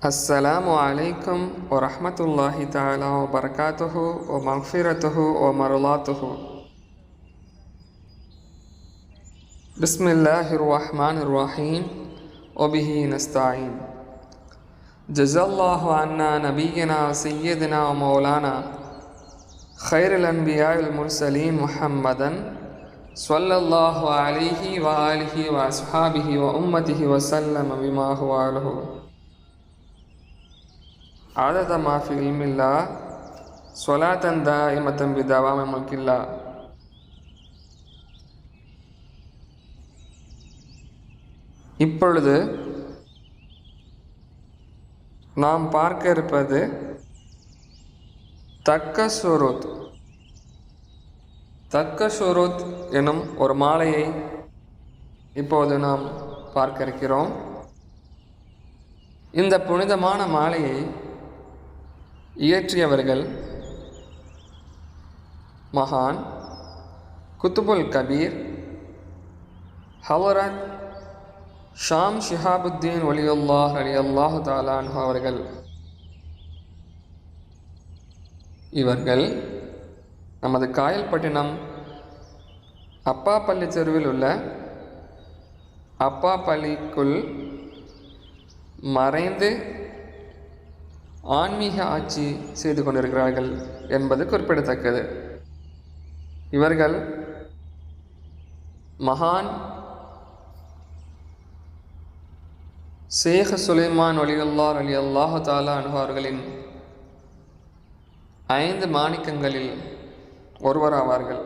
السلام عليكم ورحمة الله تعالى وبركاته ومغفرته ومرضاته. بسم الله الرحمن الرحيم. وبه نستعين. جزا الله عنا نبينا سيدنا ومولانا خير الأنبياء المرسلين محمدا صلى الله عليه وآله وأصحابه وأمته وسلم بما هو له عدد ما في علم الله صلاة دائمة بدوام ملك الله இப்பொழுது நாம் பார்க்க இருப்பது தக்க சுருத் தக்க சுருத் எனும் ஒரு மாலையை இப்போது நாம் பார்க்க இருக்கிறோம் இந்த புனிதமான மாலையை இயற்றியவர்கள் மகான் குத்துபுல் கபீர் ஹவரத் ஷாம் ஷிஹாபுத்தீன் ஒலியுல்லாஹ் அலி அல்லாஹு தாலான் அவர்கள். இவர்கள் நமது காயல்பட்டினம் அப்பாப்பள்ளி தெருவில் உள்ள அப்பாப்பள்ளிக்குள் மறைந்து ஆன்மீக ஆட்சி செய்து கொண்டிருக்கிறார்கள் என்பது குறிப்பிடத்தக்கது. இவர்கள் மகான் ஷேக் சுலைமான் ஒலியுல்லார் அலி அல்லாஹு தாலா அனுபவர்களின் ஐந்து மாணிக்கங்களில் ஒருவராவார்கள்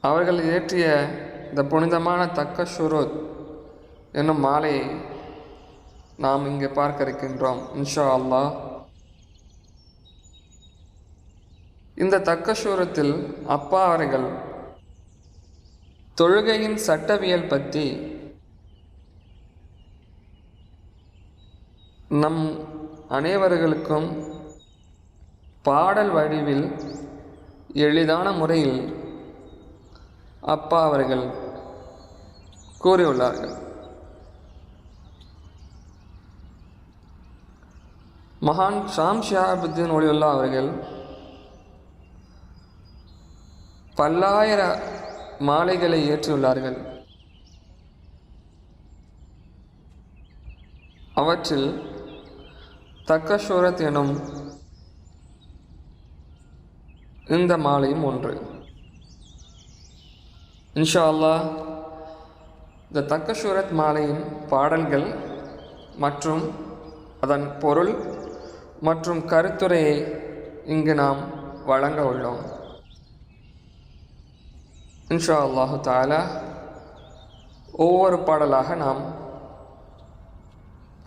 அவர்கள் இயற்றிய இந்த புனிதமான தக்க ஷுருத் என்னும் மாலையை நாம் இங்கே பார்க்க இருக்கின்றோம் இன்ஷா அல்லா இந்த தக்க சூரத்தில் அப்பா அவர்கள் தொழுகையின் சட்டவியல் பற்றி நம் அனைவர்களுக்கும் பாடல் வடிவில் எளிதான முறையில் அப்பா அவர்கள் கூறியுள்ளார்கள். மகான் ஷாம் ஷியாபுத்தீன் ஒளியுல்லா அவர்கள் பல்லாயிர மாலைகளை ஏற்றியுள்ளார்கள். அவற்றில் தக்கஷூரத் எனும் இந்த மாலையும் ஒன்று. இன்ஷா அல்லாஹ் இந்த தக்கஷூரத் மாலையின் பாடல்கள் மற்றும் அதன் பொருள் மற்றும் கருத்துரையை இங்கு நாம் வழங்க உள்ளோம். இன்ஷா அல்லாஹு தாலா ஒவ்வொரு பாடலாக நாம்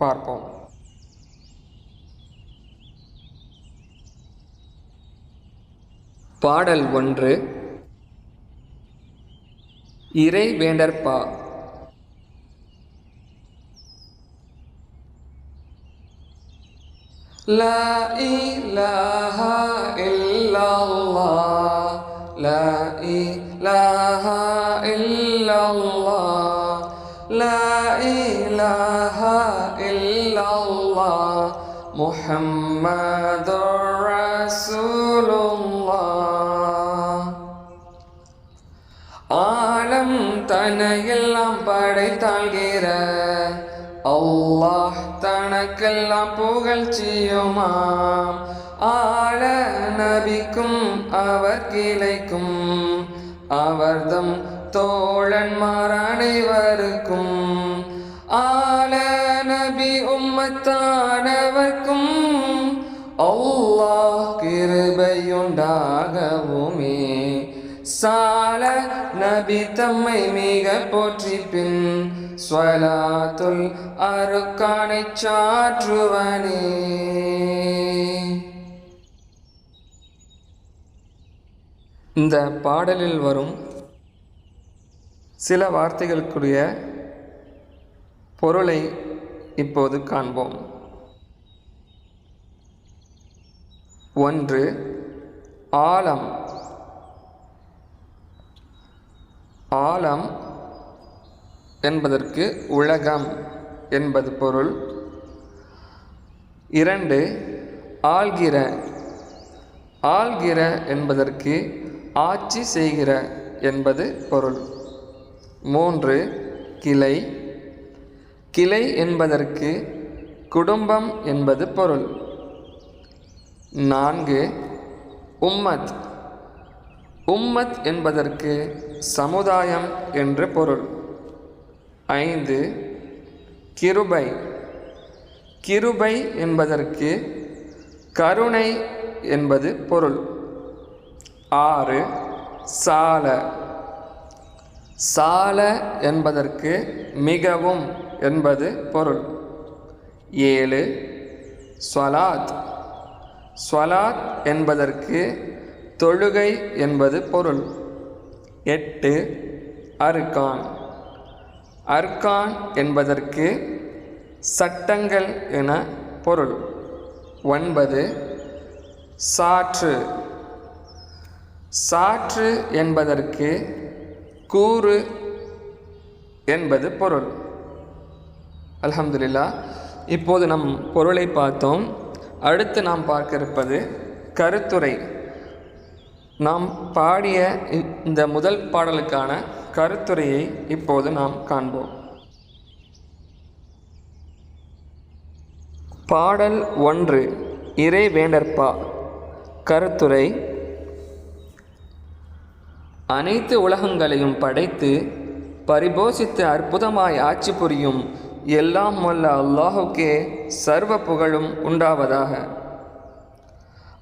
பார்ப்போம். பாடல் ஒன்று இறை வேண்டற்பா. لا إله إلا الله لا إله إلا الله لا إله إلا الله محمد رسول الله ஆலம் தனையெல்லாம் படைத்தாள்கிற அல்லாஹ் தனக்கெல்லாம் புகழ்ச்சியுமாம் ஆழ நபிக்கும் அவர் கிளைக்கும். அவர்தம் தோழன்மார் அனைவருக்கும். சால நபி தம்மை மிக போற்றி பின் ஸ்வலாத்துல் அருக்கானை சாற்றுவனே. இந்த பாடலில் வரும் சில வார்த்தைகளுக்குரிய பொருளை இப்போது காண்போம். ஒன்று ஆழம். ஆலம் என்பதற்கு உலகம் என்பது பொருள். இரண்டு ஆள்கிற. ஆள்கிற என்பதற்கு ஆட்சி செய்கிற என்பது பொருள். மூன்று கிளை. கிளை என்பதற்கு குடும்பம் என்பது பொருள். நான்கு உம்மத். உம்மத் என்பதற்கு சமுதாயம் என்று பொருள். ஐந்து கிருபை. கிருபை என்பதற்கு கருணை என்பது பொருள். ஆறு சால. சால என்பதற்கு மிகவும் என்பது பொருள். ஏழு ஸ்வலாத் ஸ்வலாத் என்பதற்கு தொழுகை என்பது பொருள். எட்டு அர்கான் அர்கான் என்பதற்கு சட்டங்கள் என பொருள். ஒன்பது சாற்று. சாற்று என்பதற்கு கூறு என்பது பொருள். அலமதுல்லா இப்போது நம் பொருளை பார்த்தோம். அடுத்து நாம் பார்க்க இருப்பது கருத்துரை. நாம் பாடிய இ- இந்த முதல் பாடலுக்கான கருத்துரையை இப்போது நாம் காண்போம். பாடல் ஒன்று இறை வேண்டற்பா. கருத்துரை அனைத்து உலகங்களையும் படைத்து பரிபோஷித்து அற்புதமாய் ஆட்சி புரியும் எல்லாம் வல்ல அல்லாஹுக்கே சர்வ புகழும் உண்டாவதாக.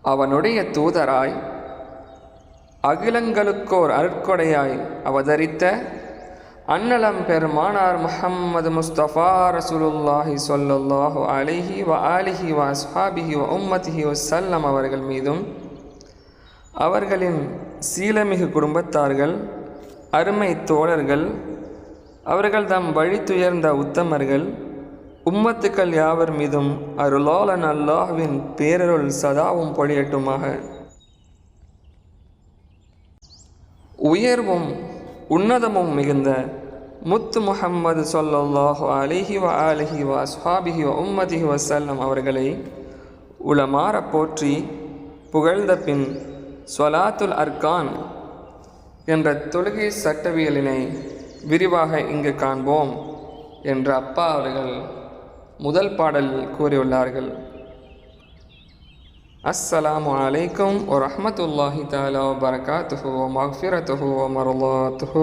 அவனுடைய தூதராய் அகிலங்களுக்கோர் அருட்கொடையாய் அவதரித்த அன்னலம் பெருமானார் முஹம்மது முஸ்தபா ரசூலுல்லாஹி ஸல்லல்லாஹு அலிஹி வ ஆலிஹி வ அஸ்ஹாபிஹி வ உம்மத்திஹி வசல்லம் அவர்கள் மீதும் அவர்களின் சீலமிகு குடும்பத்தார்கள் அருமை தோழர்கள் அவர்கள் தம் வழித்துயர்ந்த உத்தமர்கள் உம்மத்துக்கள் யாவர் மீதும் அருளாளன் அல்லாஹ்வின் பேரருள் சதாவும் பொழியட்டுமாக. உயர்வும் உன்னதமும் மிகுந்த முத்து முஹம்மது ஸல்லல்லாஹு அலிஹி வ அலிஹி வ அஸ்ஹாபிஹி வ உம்மதிஹி வசல்லம் அவர்களை உளமாற போற்றி புகழ்ந்த பின் சொலாத்துல் அர்கான் என்ற தொழுகை சட்டவியலினை விரிவாக இங்கு காண்போம் என்று அப்பா அவர்கள் முதல் பாடலில் கூறியுள்ளார்கள். السلام عليكم ورحمة الله تعالى وبركاته ومغفرته ومرضاته.